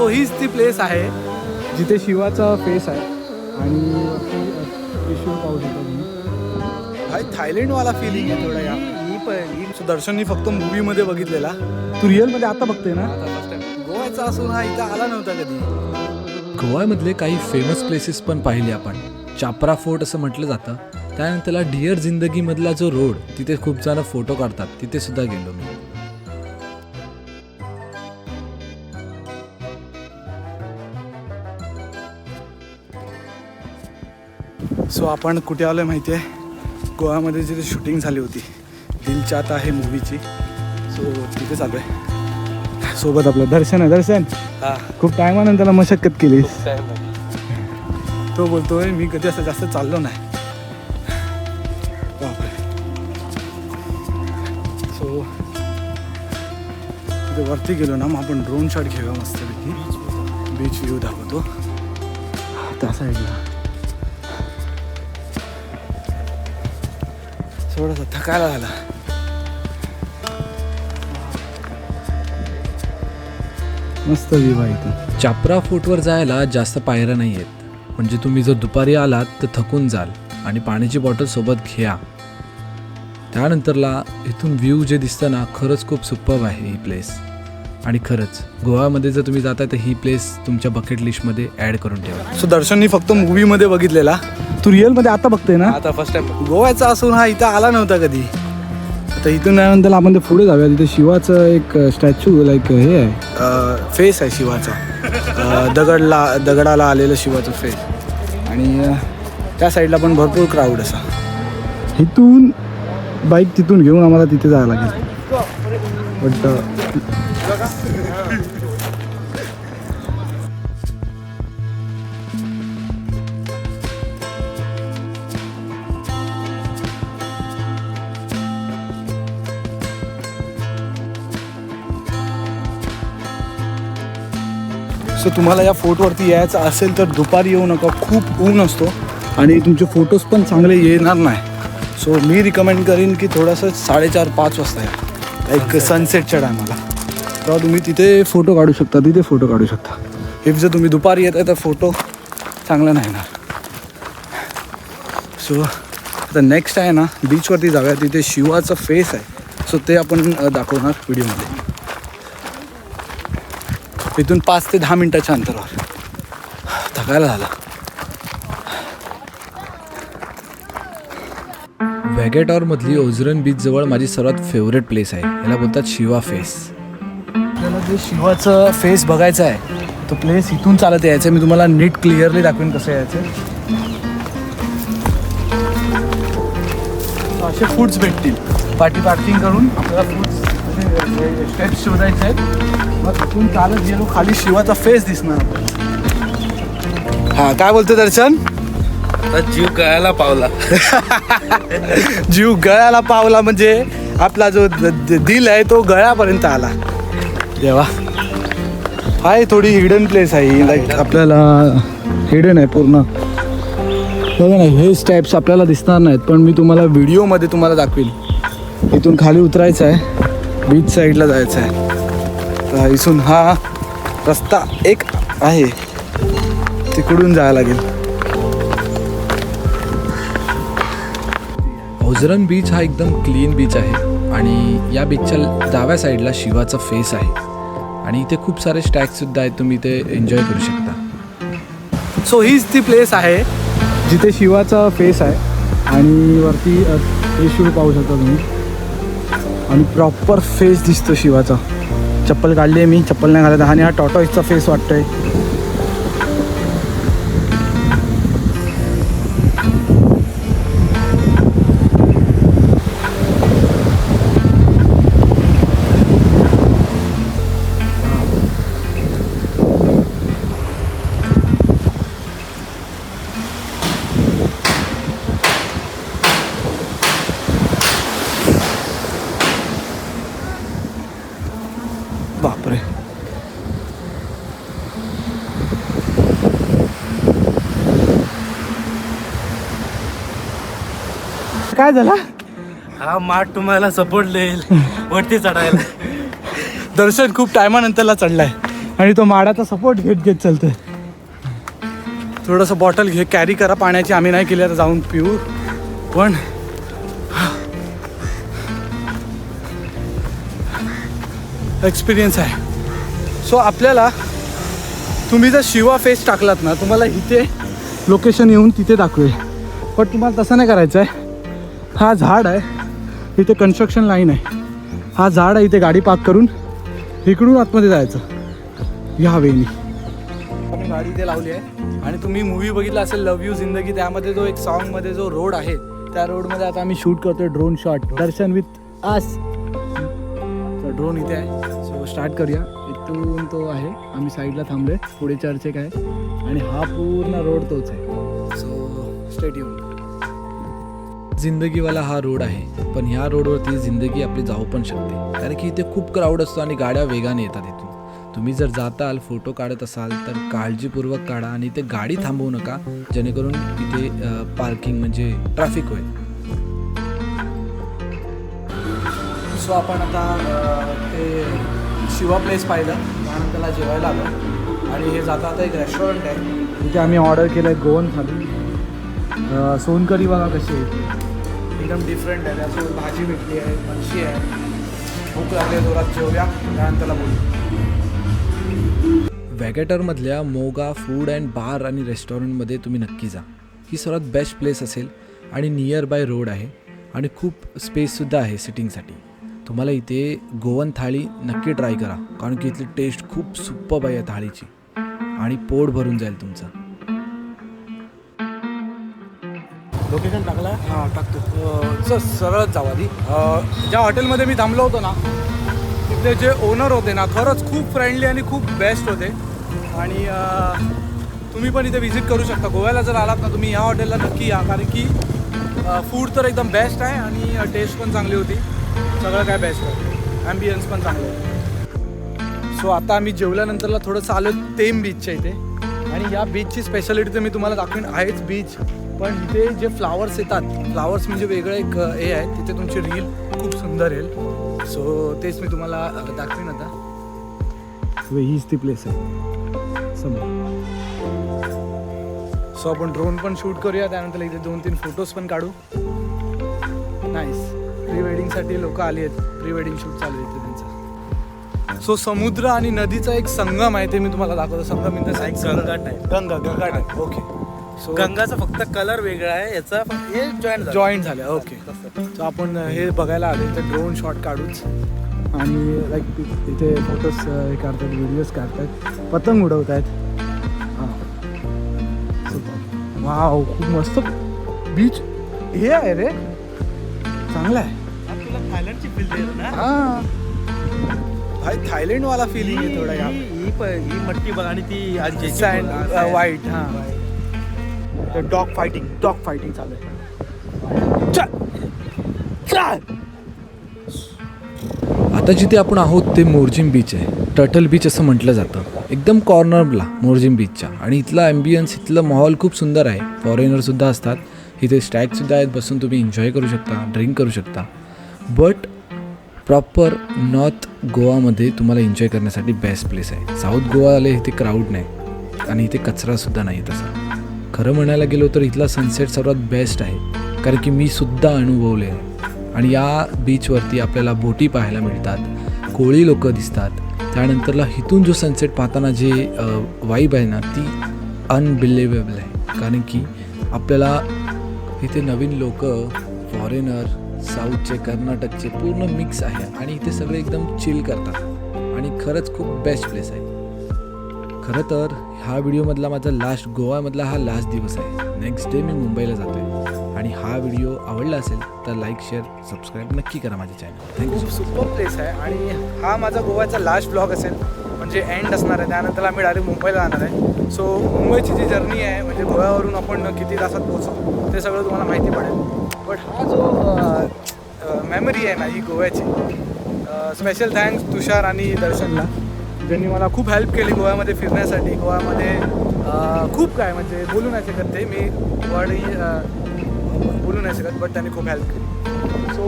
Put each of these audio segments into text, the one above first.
So हीच ती place आहे. जिथे शिवाचा फेस आहे आणि पाहू शकता तुम्ही भाई थायलंडवाला फिलिंग आहे थोडा या. मी पण. सो दर्शननी फक्त मूवीमध्ये बघितलेला. तू रिअलमध्ये आता बघते ना? गोव्याचा असून हा इथं आला नव्हता कधी. गोव्यामधले काही फेमस प्लेसेस पण पाहिले आपण. चापरा फोर्ट असं म्हटलं जातं. त्यानंतरला डिअर जिंदगीमधला जो रोड तिथे खूप जण फोटो काढतात. तिथे सुद्धा गेलो मी. सो आपण कुठे आलो माहिती आहे गोव्यामध्ये जिथे शूटिंग झाली होती. दिल चाहता आहे मूवीची सो तिथे चालू आहे सोबत आपलं दर्शन आहे दर्शन. खूप टायमानंतर मशक्कत केलीस. तो बोलतोय मी कधी असं जास्त चाललो नाही. बापरे. सो तिथे वरती गेलो ना मग आपण ड्रोन शॉट घेऊया मस्तपैकी. बीच व्ह्यू दाखवतो. त्या साईडला थोडासा थकायला झाला. मस्त व्ह्यू आहे इथं चापरा फोर्टवर जायला जास्त पायऱ्या नाही आहेत. म्हणजे तुम्ही जर दुपारी आलात तर थकून जाल आणि पाण्याची बॉटल सोबत घ्या. त्यानंतरला इथून व्ह्यू जे दिसतं ना खरंच खूप सुप्पब आहे ही प्लेस आणि खरंच गोव्यामध्ये जर तुम्ही जाताय तर ही प्लेस तुमच्या बकेट लिस्टमध्ये ॲड करून ठेवा. सो दर्शननी फक्त मूवीमध्ये बघितलेला? तू रिअलमध्ये आता बघते ना? आता फर्स्ट टाइम गोव्याचा असून हा इथं आला नव्हता कधी. आता इथून त्यानंतर आपण ते पुढे जाऊया. तिथे शिवाचं एक स्टॅच्यू लाईक हे आहे. फेस आहे शिवाचा. दगडला दगडाला आलेलं शिवाचं फेस आणि त्या साईडला पण भरपूर क्राऊड असा. इथून बाईक तिथून घेऊन आम्हाला तिथे जायला लागेल. बट सो तुम्हाला या फोटोवरती यायचं असेल तर दुपारी येऊ नका. खूप ऊन असतो आणि तुमचे फोटोज पण चांगले येणार नाही. सो मी रिकमेंड करीन की थोडंसं साडेचार पाच वाजता या. एक सनसेटच्या टायमाला तेव्हा तुम्ही तिथे फोटो काढू शकता तिथे फोटो काढू शकता. इफ जर तुम्ही दुपारी येत आहे तर फोटो चांगला नाही येणार. सो आता नेक्स्ट आहे ना बीचवरती जाऊया. तिथे शिवाचं फेस आहे. सो ते आपण दाखवणार व्हिडिओमध्ये इथून पाच ते दहा मिनिटाच्या अंतरावर. थकायला झाला. वॅगेटॉरमधली ओझरन बीच जवळ माझी सर्वात फेवरेट प्लेस आहे. याला बोलतात शिवा फेस. आपल्याला जे शिवाचं फेस बघायचं आहे तो प्लेस इथून चालत यायचं मी तुम्हाला नीट क्लिअरली दाखवेन कसं यायचं असे फूड्स भेटतील. पाठी पार्किंग करून आपल्याला फूड्स स्टेप्स शोधायचे आहेत. मग तिथून चालत गेलो खाली शिवाचा फेस दिसणार. हा काय बोलतो दर्शन? जीव गळायला पावला. जीव गळ्याला पावला म्हणजे आपला जो दिल आहे तो गळ्यापर्यंत आला. देवा. आहे थोडी हिडन प्लेस आहे लाईक आपल्याला हिडन आहे पूर्ण. बघा ना हे स्टेप्स आपल्याला दिसणार नाहीत पण मी तुम्हाला व्हिडिओमध्ये तुम्हाला दाखवेल इथून खाली उतरायचं आहे. बीच साईडला जायचं आहे तर इथून हा रस्ता एक आहे. तिकडून जायला लागेल. ओझरन बीच हा एकदम क्लीन बीच आहे. आणि या बीचच्या डाव्या साईडला शिवाचा फेस आहे. आणि इथे खूप सारे स्टॅक्स सुद्धा आहेत तुम्ही इथे एन्जॉय करू शकता. सो हीच ती प्लेस आहे जिथे शिवाचा फेस आहे. आणि वरती त्रिशूळ पाहू शकता तुम्ही. आणि प्रॉपर फेस दिसतो शिवाचा. चप्पल काढली आहे मी चप्पल नाही घालत. आणि हा टॉटॉईसचा फेस वाटतोय. काय झाला? हा माठ तुम्हाला सपोर्ट देईल. वरती चढायला. दर्शन खूप टायमानंतरला चढलाय. आणि तो माडाचा सपोर्ट घेत घेत चालतोय. थोडंसं बॉटल घे कॅरी करा पाण्याची आम्ही नाही केली आता जाऊन पिऊ. पण एक्सपिरियन्स आहे. सो आपल्याला तुम्ही जर शिवा फेस टाकलात ना तुम्हाला इथे लोकेशन येऊन तिथे दाखवेल. पण तुम्हाला तसं नाही करायचं आहे हा झाड आहे. इथे कन्स्ट्रक्शन लाईन आहे. हा झाड आहे इथे गाडी पार्क करून. इकडून आतमध्ये जायचं. ह्या वेळी. आम्ही गाडी इथे लावली आहे. आणि तुम्ही मूवी बघितला असेल लव यू जिंदगी त्यामध्ये जो एक सॉन्गमध्ये जो रोड आहे त्या रोडमध्ये आता आम्ही शूट करतोय drone shot Darshan with us drone इथे आहे. सो स्टार्ट करूया. इथून तो आहे. आम्ही साईडला थांबलोय. पुढे चर्चेक आहे. आणि हा पूर्ण रोड तोच आहे. सो स्टेट येऊन जिंदगीवाला हा रोड आहे पण ह्या रोडवरती जिंदगी आपली जाऊ पण शकते. कारण की इथे खूप क्राऊड असतो आणि गाड्या वेगाने येतात इथून. तुम्ही जर जाताल फोटो काढत असाल तर काळजीपूर्वक काढा आणि इथे गाडी थांबवू नका जेणेकरून इथे पार्किंग म्हणजे ट्रॅफिक होईल. सो आपण आता ते शिवा प्लेस पाहिलं. त्याला जेवायला आलो. आणि हे जाता आता एक रेस्टॉरंट आहे. तिथे आम्ही ऑर्डर केलं आहे गोवन थाली सोनकरी बघा कशी आहे. एकदम डिफरंट आहे. त्यासोबत भाजी भेटली आहे मच्छी आहे. भूक लागली आहे जोरात जेवूया. त्यानंतर त्याला बोलू. वॅगेटरमधल्या मोगा फूड अँड बार आणि रेस्टॉरंटमध्ये तुम्ही नक्की जा. ही सर्वात बेस्ट प्लेस असेल आणि नियर बाय रोड आहे आणि खूप स्पेससुद्धा आहे सिटिंगसाठी तुम्हाला इथे गोवन थाळी नक्की ट्राय करा कारण की इथली टेस्ट खूप सुप्पब आहे या थाळीची. आणि पोट भरून जाईल तुमचं. लोकेशन टाकला हां टाकतो. सर सरळच जाऊ आधी. ज्या हॉटेलमध्ये मी थांबलो होतो ना तिथले जे ओनर होते ना खरंच खूप फ्रेंडली आणि खूप बेस्ट होते. आणि तुम्ही पण इथे व्हिजिट करू शकता. गोव्याला जर आलात ना तुम्ही ह्या हॉटेलला नक्की या. कारण की फूड तर एकदम बेस्ट आहे आणि टेस्ट पण चांगली होती. सगळं काय बेस्ट आहे. ॲम्बियन्स पण चांगलं आहे. सो आता आम्ही जेवल्यानंतरला थोडंसं आलो तेम बीचच्या इथे. आणि या बीचची स्पेशालिटी तर मी तुम्हाला दाखवेन आहेच बीच पण इथे जे फ्लावर्स येतात फ्लावर्स म्हणजे वेगळं एक हे आहे. तिथे तुमची रील खूप सुंदर येईल. सो तेच मी तुम्हाला दाखवेन आता. हीच ती प्लेस आहे. समोर. सो आपण ड्रोन पण शूट करूया. त्यानंतर इथे दोन तीन फोटोज पण काढू. नाईस प्री वेडिंगसाठी लोक आली आहेत. प्री वेडिंग शूट चालू आहे इथे त्यांचं. सो समुद्र आणि नदीचा एक संगम आहे ते मी तुम्हाला दाखवतो. Sangam in the sense Ganga. Ganga Ganga type okay गंगाचा फक्त कलर वेगळा आहे याचा फक्त- हे जॉईंट जॉईंट झालं ओके सो आपण हे बघायला आलो इथे ड्रोन शॉट काढूच आणि लाईक इथे फोटोज हे काढतात व्हिडिओज काढतात. पतंग उडवत आहेत वाव खूप मस्त. बीच हे आहे रे. चांगलं आहे. थायलंडची फील हा. भाई थायलंड वाला फिलिंग आहे थोडा या ही ही ही मट्टी बघ आणि ती सँड व्हाईट हा. डॉग फायटिंग डॉग फायटिंग चालू आहे. चल आता जिथे आपण आहोत ते मोरजिम बीच आहे. टर्टल बीच असं म्हटलं जातं. एकदम कॉर्नरला मोरजिम बीचच्या. आणि इथला ॲम्बियन्स इथलं माहोल खूप सुंदर आहे. फॉरेनरसुद्धा असतात. इथे स्टॅगसुद्धा आहेत. बसून तुम्ही एन्जॉय करू शकता ड्रिंक करू शकता. बट प्रॉपर नॉर्थ गोवामध्ये तुम्हाला एन्जॉय करण्यासाठी बेस्ट प्लेस आहे. साऊथ गोवाला इथे क्राऊड नाही. आणि इथे कचरासुद्धा नाही तसा. खरं म्हणायला गेलो तर इथला सनसेट सर्वात बेस्ट आहे. कारण की मी सुद्धा अनुभवले. आहे आणि या बीचवरती आपल्याला बोटी पाहायला मिळतात. कोळी लोक दिसतात. त्यानंतरला इथून जो सनसेट पाहताना जे वाईब आहे ना ती अनबिलेवेबल आहे. कारण की आपल्याला इथे नवीन लोक फॉरेनर साऊथचे कर्नाटकचे पूर्ण मिक्स आहे. आणि इथे सगळे एकदम चिल करतात. आणि खरंच खूप बेस्ट प्लेस आहे. खरं तर हा व्हिडिओमधला माझा लास्ट गोवामधला हा लास्ट दिवस आहे. नेक्स्ट डे मी मुंबईला जातो आहे आणि हा व्हिडिओ आवडला असेल तर लाईक शेअर सबस्क्राईब नक्की करा माझ्या चॅनल थँक्यू सुपर प्लेस आहे. आणि हा माझा गोव्याचा लास्ट ब्लॉग असेल. म्हणजे एंड असणार आहे. त्यानंतर आम्ही डायरेक्ट मुंबईला जाणार आहे. सो मुंबईची जी जर्नी आहे म्हणजे गोव्यावरून आपण किती तासात पोहोचू ते सगळं तुम्हाला माहिती पडेल. बट हा जो मेमरी आहे ना ही गोव्याची स्पेशल थँक्स तुषार आणि दर्शनला. ज्यांनी मला खूप हेल्प केली गोव्यामध्ये फिरण्यासाठी. गोव्यामध्ये खूप काय म्हणजे बोलू नाही शकत ते. मी वर्डही बोलू नाही शकत बट त्यांनी खूप हेल्प केली. सो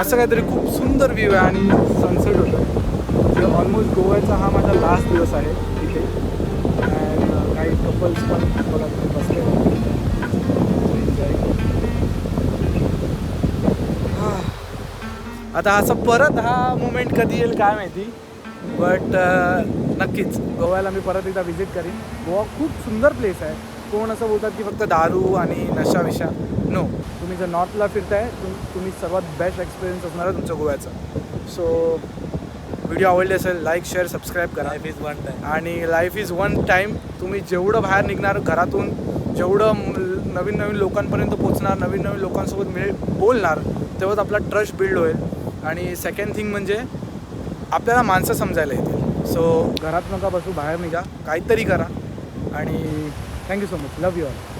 असं काहीतरी खूप सुंदर व्ह्यू आहे आणि सनसेट होतं. ऑलमोस्ट गोव्याचा हा माझा लास्ट दिवस आहे तिथे काही कपल्स पण बघा बसले ah. आता असं परत हा मुमेंट कधी येईल काय माहिती? बट नक्कीच. गोव्याला मी परत एकदा व्हिजिट करीन. गोवा खूप सुंदर प्लेस आहे. कोण असं बोलतात की फक्त दारू आणि नशा विशा नो तुम्ही जर नॉर्थला फिरताय तुम तुम्ही सर्वात बेस्ट एक्सपिरियन्स असणार आहे तुमच्या गोव्याचा. सो व्हिडिओ आवडले असेल लाईक शेअर सबस्क्राईब करा. लाईफ इज वन टाइम आणि लाईफ इज वन टाईम तुम्ही जेवढं बाहेर निघणार घरातून जेवढं नवीन नवीन लोकांपर्यंत पोहोचणार नवीन नवीन लोकांसोबत मिळ बोलणार तेव्हाच आपला ट्रस्ट बिल्ड होईल. आणि सेकंड थिंग म्हणजे आपल्याला माणसं समजायला येतील. सो घरात नका बसू बाहेर निघा. काहीतरी करा. आणि thank you so much love you all